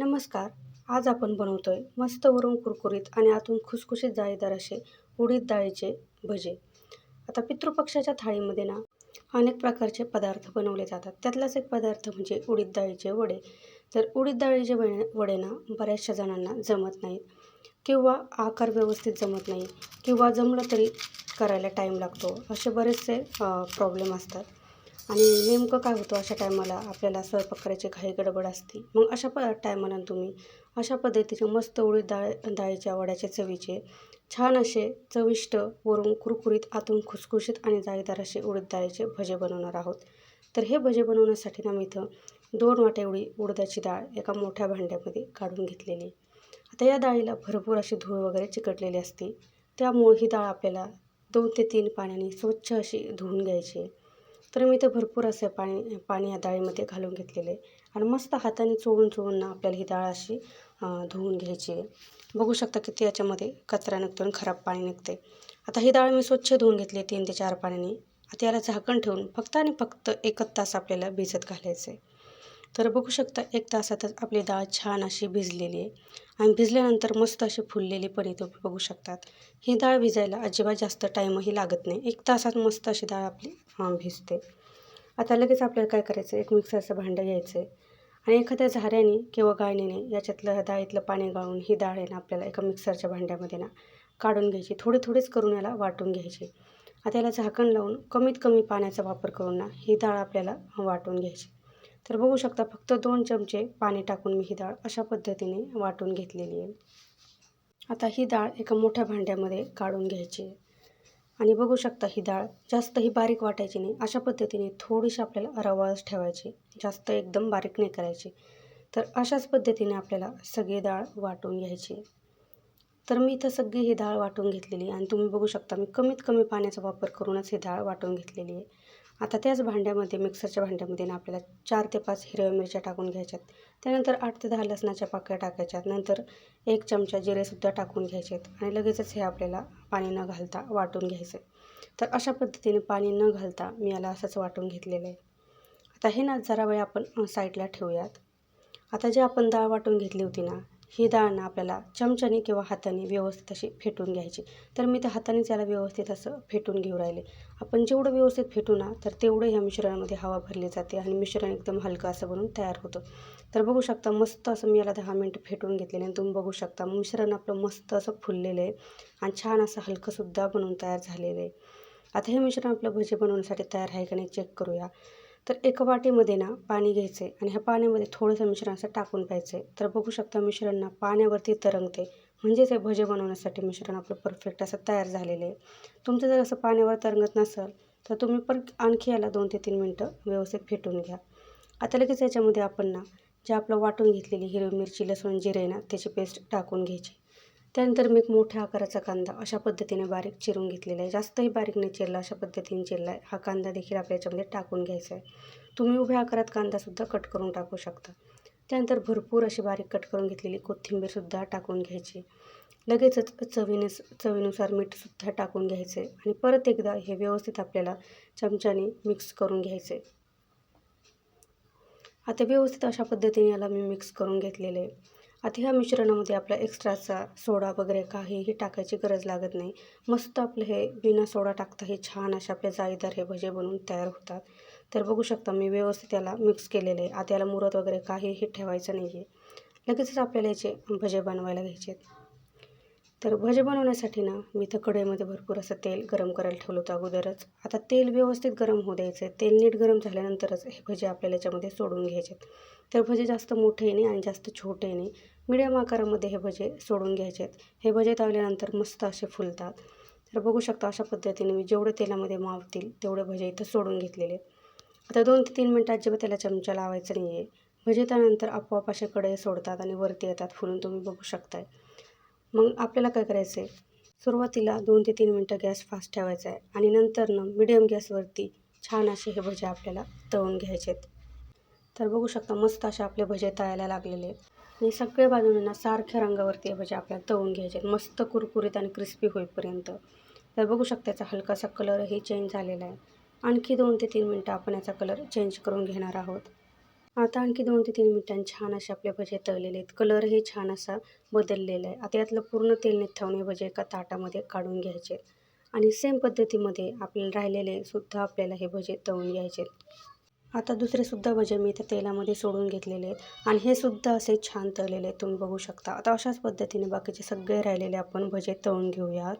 नमस्कार. आज आपण बनवतोय मस्त वरून कुरकुरीत आणि आतून खुसखुशीत जाळीदार असे उडीद डाळीचे भजे. आता पितृपक्षाच्या थाळीमध्ये ना अनेक प्रकारचे पदार्थ बनवले जातात. त्यातलाच एक पदार्थ म्हणजे उडीद डाळीचे वडे. तर उडीद डाळीचे वडे वडे ना बऱ्याचशा जणांना जमत नाहीत किंवा आकार व्यवस्थित जमत नाही किंवा जमलं तरी करायला टाईम लागतो. असे बरेचसे प्रॉब्लेम असतात. आणि नेमकं काय होतं अशा टायमाला आपल्याला स्वयंपाक करायची घाई गडबड असते? मग अशा प टायमाला तुम्ही अशा पद्धतीचे मस्त उडीद डाळ डाळीच्या वड्याच्या चवीचे छान असे चविष्ट वरून कुरकुरीत आतून खुसखुशीत आणि जाळीदार असे उडीद डाळीचे भजे बनवणार आहोत. तर हे भजे बनवण्यासाठी ना मी इथं दोन वाट्या उडी उडदाची डाळ एका मोठ्या भांड्यामध्ये काढून घेतलेली. आता या डाळीला भरपूर अशी धूळ वगैरे चिकटलेली असते. त्यामुळे ही डाळ आपल्याला दोन ते तीन पाण्याने स्वच्छ अशी धुवून घ्यायची आहे. तर मी ते भरपूर असे पाणी पाणी या डाळीमध्ये घालून घेतलेले आणि मस्त हाताने चोळून चोळून ना आपल्याला ही डाळ अशी धुवून घ्यायची आहे. बघू शकता किती याच्यामध्ये कचरा निघतो आणि खराब पाणी निघते आता ही डाळ मी स्वच्छ धुवून घेतली तीन ते चार पाण्याने. आता याला झाकण ठेवून फक्त आणि फक्त एकच तास आपल्याला भिजत घालायचं आहे तर बघू शकता एक तासातच आपली डाळ छान अशी भिजलेली आहे. आणि भिजल्यानंतर मस्त अशी फुललेली पण इथं बघू शकतात. ही डाळ भिजायला अजिबात जास्त टाईमही लागत नाही. एक तासात मस्त अशी डाळ आपली भिजते. आता लगेच आपल्याला काय करायचं? एक मिक्सरचं भांडं घ्यायचं आहे आणि एखाद्या झाऱ्याने किंवा गाळणीने याच्यातलं डाळीतलं पाणी गाळून ही डाळ आहे ना आपल्याला एका मिक्सरच्या भांड्यामध्ये ना काढून घ्यायची. थोडी थोडीच करून याला वाटून घ्यायची. आता याला झाकण लावून कमीत कमी पाण्याचा वापर करून ना ही डाळ आपल्याला वाटून घ्यायची. तर बघू शकता फक्त दोन चमचे पाणी टाकून मी ही डाळ अशा पद्धतीने वाटून घेतलेली आहे. आता ही डाळ एका मोठ्या भांड्यामध्ये काढून घ्यायची आहे. आणि बघू शकता ही डाळ जास्तही बारीक वाटायची नाही. अशा पद्धतीने थोडीशी आपल्याला रवाळच ठेवायची जास्त एकदम बारीक नाही करायची. तर अशाच पद्धतीने आपल्याला सगळी डाळ वाटून घ्यायची तर मी इथं सगळी ही डाळ वाटून घेतलेली आणि तुम्ही बघू शकता मी कमीत कमी पाण्याचा वापर करूनच ही डाळ वाटून घेतलेली आहे. आता त्याच भांड्यामध्ये मिक्सरच्या भांड्यामध्ये ना आपल्याला चार ते पाच हिरव्या मिरच्या टाकून घ्यायच्यात. त्यानंतर आठ ते दहा लसणाच्या पाकळ्या टाकायच्यात. नंतर एक चमचा जिरेसुद्धा टाकून घ्यायचेत आणि लगेचच हे आपल्याला पाणी न घालता वाटून घ्यायचं तर अशा पद्धतीने पाणी न घालता मी याला असंच वाटून घेतलेलं आहे. आता हे ना जरा वेळ आपण साईडला ठेवूयात. आता जे आपण डाळ वाटून घेतली होती ना ही डाळ ना आपल्याला चमच्याने किंवा हाताने व्यवस्थित अशी फेटून घ्यायची. तर मी त्या हातानेच याला व्यवस्थित असं फेटून घेऊ राहिले. आपण जेवढं व्यवस्थित फेटू ना तर तेवढं ह्या मिश्रणामध्ये हवा भरली जाते आणि मिश्रण एकदम हलकं असं बनून तयार होतं. तर बघू शकता मस्त असं मी याला दहा मिनटं फेटून घेतलेले आणि तुम्ही बघू शकता मिश्रण आपलं मस्त असं फुललेलं आहे आणि छान असं हलकंसुद्धा बनवून तयार झालेलं आहे. आता हे मिश्रण आपलं भजी बनवण्यासाठी तयार आहे का नाही चेक करूया. तर एका वाटीमध्ये ना पाणी घ्यायचं आहे आणि ह्या पाण्यामध्ये थोडंसं मिश्रण असं टाकून प्यायचं आहे तर बघू शकता मिश्रण ना पाण्यावरती तरंगते. म्हणजेच हे भजे बनवण्यासाठी मिश्रण आपलं परफेक्ट असं तयार झालेलं आहे. तुमचं जर असं पाण्यावर तरंगत नसेल तर तुम्ही पण आणखी याला दोन ते तीन मिनटं व्यवस्थित फेटून घ्या. आता लगेच याच्यामध्ये आपण ना जे आपलं वाटून घेतलेली हिरवी मिरची लसूण जिरे ना त्याची पेस्ट टाकून घ्यायची. त्यानंतर मी एक मोठ्या आकाराचा कांदा अशा पद्धतीने बारीक चिरून घेतलेला आहे. जास्तही बारीक नाही चिरला अशा पद्धतीने चिरला आहे. हा कांदा देखील आपल्या याच्यामध्ये टाकून घ्यायचा आहे. तुम्ही उभ्या आकारात कांदासुद्धा कट करून टाकू शकता. त्यानंतर भरपूर अशी बारीक कट करून घेतलेली कोथिंबीरसुद्धा टाकून घ्यायची. लगेचच चवीने चवीनुसार मीठसुद्धा टाकून घ्यायचे आणि परत एकदा हे व्यवस्थित आपल्याला चमच्याने मिक्स करून घ्यायचे. आता व्यवस्थित अशा पद्धतीने याला मी मिक्स करून घेतलेले आहे. आता ह्या मिश्रणामध्ये आपला एक्स्ट्राचा सोडा वगैरे काहीही टाकायची गरज लागत नाही. मस्त आपलं हे बिना सोडा टाकता हे छान असे आपले जाळीदार हे भजे बनवून तयार होतात. तर बघू शकता मी व्यवस्थित याला मिक्स केलेले आहे. आता याला मुरत वगैरे काहीही ठेवायचं नाही आहे लगेचच आपल्याला याचे भजे बनवायला घ्यायचे आहेत तर भजे बनवण्यासाठी ना मी इथं कढईमध्ये भरपूर असं तेल गरम करायला ठेवलं होतं अगोदरच. आता तेल व्यवस्थित गरम होऊ द्यायचं आहे. तेल नीट गरम झाल्यानंतरच हे भजे आपल्याला याच्यामध्ये सोडून घ्यायचे तर भजे जास्त मोठे नाही आणि जास्त छोटे नाही. मिडियम आकारामध्ये हे भजे सोडून घ्यायचे आहेत. हे भजे तावल्यानंतर मस्त असे फुलतात. तर बघू शकता अशा पद्धतीने मी जेवढे तेलामध्ये मावतील तेवढे भजे इथं सोडून घेतलेले आता दोन ते तीन मिनटं जेव्हा त्याला चमचा लावायचं नाही आहे भजे त्यानंतर आपोआप असे कडे सोडतात आणि वरती येतात फुलून तुम्ही बघू शकताय. मग आपल्याला काय करायचं आहे सुरुवातीला दोन ते तीन मिनटं गॅस फास्ट ठेवायचा आहे आणि नंतर ना मिडियम गॅसवरती छान असे हे भजे आपल्याला तळून घ्यायचे आहेत तर बघू शकता मस्त असे आपले भजे तळायला लागलेले आहेत. आणि सगळ्या बाजूंना सारख्या रंगावरती हे भजे आपल्याला तळून घ्यायचे आहेत मस्त कुरकुरीत आणि क्रिस्पी होईपर्यंत. तर बघू शकता याचा हलकासा कलरही चेंज झालेला आहे. आणखी दोन ते तीन मिनटं आपण याचा कलर चेंज करून घेणार आहोत. आता आणखी दोन ते तीन मिनिटांनी छान असे आपले भजे तळलेले आहेत. कलर हे छान असा बदललेला आहे. आता यातलं पूर्ण तेल हे भजे एका ताटामध्ये काढून घ्यायचे आणि सेम पद्धतीमध्ये आपल्याला राहिलेले सुद्धा आपल्याला हे भजे तळून घ्यायचे आता दुसरेसुद्धा भजे मी त्या तेलामध्ये सोडून घेतलेले आहेत. आणि हे सुद्धा असे छान तळलेले आहेत. तुम्ही बघू शकता. आता अशाच पद्धतीने बाकीचे सगळे राहिलेले आपण भजे तळून घेऊयात.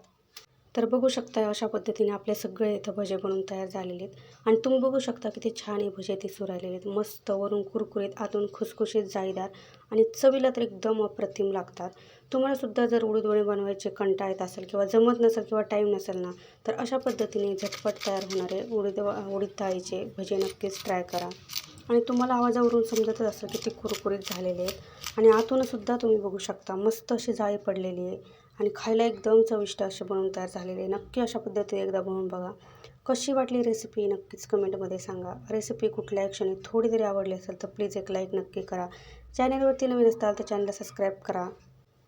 तर बघू शकता अशा पद्धतीने आपले सगळे इथं भजे बनवून तयार झालेले आहेत. आणि तुम्ही बघू शकता किती छान हे भजे दिसू राहिलेले आहेत. मस्त वरून कुरकुरीत आतून खुसखुशीत जाळीदार आणि चवीला तर एकदम अप्रतिम लागतात. तुम्हालासुद्धा जर उडीदवडे बनवायचे कंटाळ येत असेल किंवा जमत नसेल किंवा टाईम नसेल ना तर अशा पद्धतीने झटपट तयार होणारे उडीद उडीद डाळीचे भजे नक्कीच ट्राय करा. आणि तुम्हाला आवाजावरून समजतच असेल की ते कुरकुरीत झालेले आहेत. आणि आतूनसुद्धा तुम्ही बघू शकता मस्त अशी जाळी पडलेली आहे. आणि खायला एकदम चविष्ट असे बनवून तयार झालेले आहे. नक्की अशा पद्धतीने एकदा बनवून बघा. कशी वाटली रेसिपी नक्कीच कमेंटमध्ये सांगा. रेसिपी कुठल्याही क्षणी थोडी जरी आवडली असेल तर प्लीज एक लाईक नक्की करा. चॅनलवरती नवीन असताल तर चॅनलला सबस्क्राईब करा.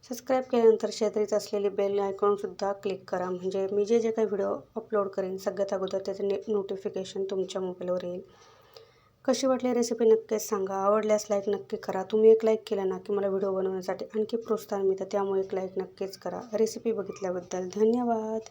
सबस्क्राईब केल्यानंतर शेजारीच असलेली बेल आयकॉनसुद्धा क्लिक करा. म्हणजे मी जे जे काही व्हिडिओ अपलोड करेन सगळ्यात अगोदर त्याचं ने नोटिफिकेशन तुमच्या मोबाईलवर येईल. कशी वाटली रेसिपी नक्कीच सांगा. आवडल्यास लाईक नक्की करा. तुम्ही एक लाईक केला ना की मला व्हिडिओ बनवण्यासाठी आणखी प्रोत्साहन मिळतं त्यामुळे एक लाईक नक्कीच करा. रेसिपी बघितल्याबद्दल धन्यवाद.